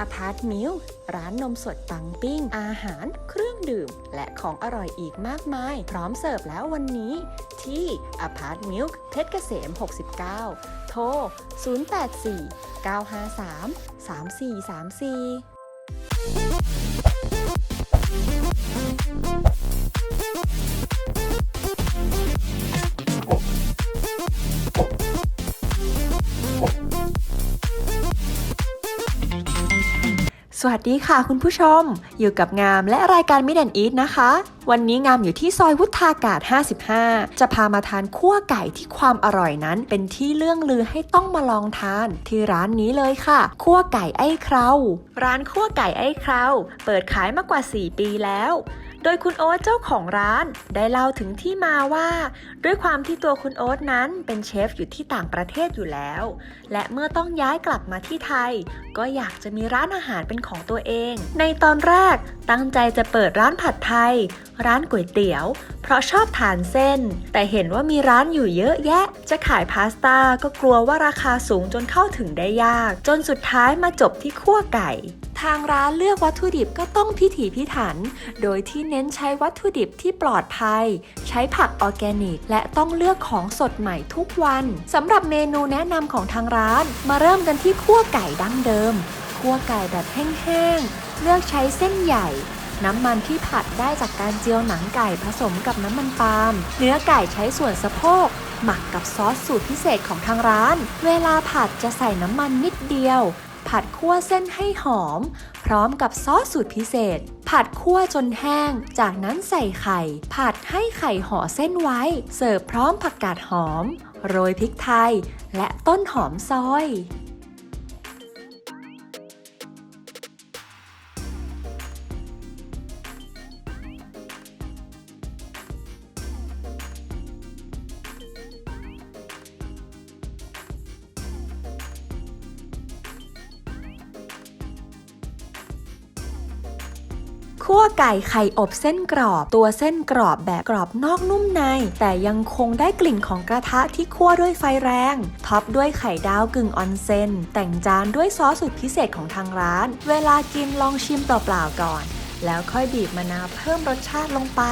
อพาร์ตมิลร้านนมสดปังปิ้ง อาหาร เครื่องดื่ม และของอร่อยอีกมากมาย พร้อมเสิร์ฟแล้ววันนี้ ที่อพาร์ตมิลเพชรเกษม 69 โทร 084 953 3434 สวัสดีค่ะคุณผู้ชม อยู่กับงามและรายการมิดแอนอีทนะคะ วันนี้งามอยู่ที่ซอยวุฒากาศ 55 จะพามาทานคั่วไก่ที่ความอร่อยนั้น เป็นที่เรื่องลือให้ต้องมาลองทาน ที่ร้านนี้เลยค่ะคั่วไก่ไอ้เคราร้านคั่วไก่ไอ้เคราเปิดขายมากกว่า 4 ปีแล้ว โดยคุณโอ๊ตเจ้าของร้าน ได้เล่าถึงที่มาว่า ด้วยความที่ตัวคุณโอ๊ตนั้นเป็นเชฟอยู่ที่ต่างประเทศอยู่แล้ว และเมื่อต้องย้ายกลับมาที่ไทย ก็อยากจะมีร้านอาหารเป็นของตัวเอง ในตอนแรกตั้งใจจะเปิดร้านผัดไทย ร้านก๋วยเตี๋ยว เพราะชอบทานเส้น แต่เห็นว่ามีร้านอยู่เยอะแยะ จะขายพาสต้าก็กลัวว่าราคาสูงจนเข้าถึงได้ยาก จนสุดท้ายมาจบที่คั่วไก่ ทางร้านเลือกวัตถุดิบก็ต้องพิถีพิถัน โดยที่เน้นใช้วัตถุดิบที่ปลอดภัย ใช้ผักออร์แกนิก และต้องเลือกของสดใหม่ทุกวันสำหรับเมนูแนะนำของทางร้าน มาเริ่มกันที่คั่วไก่ดั้งเดิมคั่วไก่แบบแห้งๆ เลือกใช้เส้นใหญ่ น้ำมันที่ผัดได้จากการเจียวหนังไก่ผสมกับน้ำมันปาล์ม เนื้อไก่ใช้ส่วนสะโพก หมักกับซอสสูตรพิเศษของทางร้าน เวลาผัดจะใส่น้ำมันนิดเดียว ผัดคั่วเส้นให้หอม พร้อมกับซอสสูตรพิเศษ ผัดคั่วจนแห้ง จากนั้นใส่ไข่ ผัดให้ไข่ห่อเส้นไว้ เสิร์ฟพร้อมผักกาดหอม โรยพริกไทย และต้นหอมซอย คั่วไก่ไข่อบเส้นกรอบ ตัวเส้นกรอบแบบกรอบนอกนุ่มใน แต่ยังคงได้กลิ่นของกระทะที่คั่วด้วยไฟแรง ท็อปด้วยไข่ดาวกึ่งออนเซนแต่งจานด้วยซอสสูตรพิเศษของทางร้าน เวลากินลองชิมเปล่าๆก่อน แล้วค่อยบีบมะนาวเพิ่มรสชาติลงไป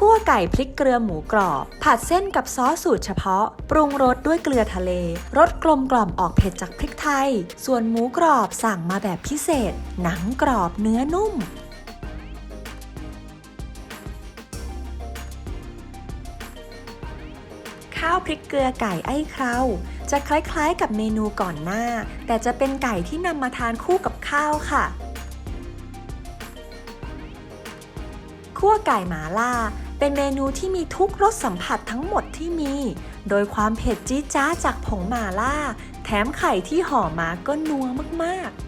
คั่วไก่พริกเกลือหมูกรอบ ผัดเส้นกับซอสสูตรเฉพาะ ปรุงรสด้วยเกลือทะเลรสกลมกล่อมออกเผ็ดจากพริกไทย ส่วนหมูกรอบสั่งมาแบบพิเศษ หนังกรอบเนื้อนุ่มข้าวพริกเกลือไก่ไอ้เคราจะคล้ายๆกับเมนูก่อนหน้า แต่จะเป็นไก่ที่นำมาทานคู่กับข้าวค่ะ คั่วไก่หมาล่า เป็นเมนูที่มีทุกรสสัมผัสทั้งหมดที่มี โดยความเผ็ดจี๊ดจ้าจากผงหม่าล่า แถมไข่ที่ห่อมาก็นัวมากๆ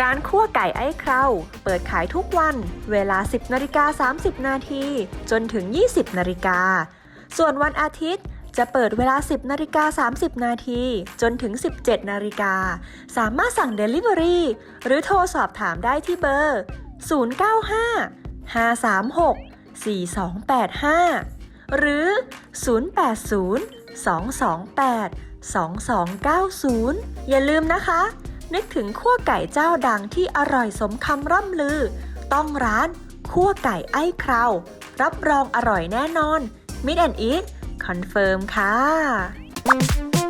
ร้านคั่วไก่ไอ้เคราเปิดขายทุกวัน เวลา 10นาฬิกา30 นาที จนถึง 20นาฬิกา ส่วนวันอาทิตย์จะเปิดเวลา 10นาฬิกา30 นาที จนถึง 17นาฬิกา สามารถสั่ง Delivery หรือโทรสอบถามได้ที่เบอร์ 095 536 4285 หรือ 080 228 2290 อย่าลืมนะคะ นึกถึงขั้วไก่เจ้าดังที่อร่อยสมคำร่ำลือ ต้องร้านขั้วไก่ไอ้คราวรับรองอร่อยแน่นอนมิดแอนอีทคอนเฟิร์มค่ะ